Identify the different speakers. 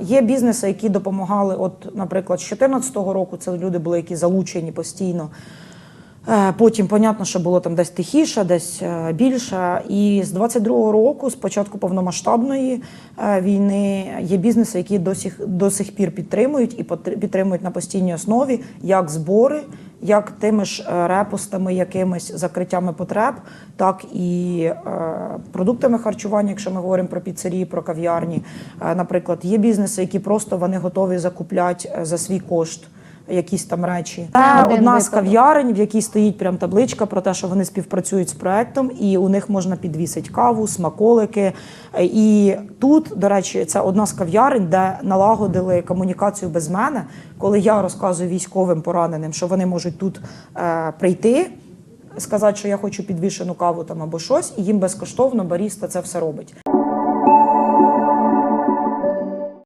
Speaker 1: Є бізнеси, які допомагали. От, наприклад, з 2014 року це люди були, які залучені постійно. Е, Потім, понятно, що було там десь тихіше, десь е, більше. І з 22-го року, з початку повномасштабної е, війни, є бізнеси, які до сих, до сих пір підтримують і підтримують на постійній основі як збори, як тими ж е, репостами, якимись закриттями потреб, так і е, продуктами харчування, якщо ми говоримо про піцерії, про кав'ярні. Е, Наприклад, є бізнеси, які просто вони готові закупляти за свій кошт. Якісь там речі. Це
Speaker 2: Один
Speaker 1: одна з
Speaker 2: випадок.
Speaker 1: кав'ярень, в якій стоїть прям табличка про те, що вони співпрацюють з проектом, і у них можна підвісити каву, смаколики. Е, І тут, до речі, це одна з кав'ярень, де налагодили комунікацію без мене, коли я розказую військовим пораненим, що вони можуть тут е, прийти. Сказати, що я хочу підвішену каву там або щось, і їм безкоштовно баріста це все робить.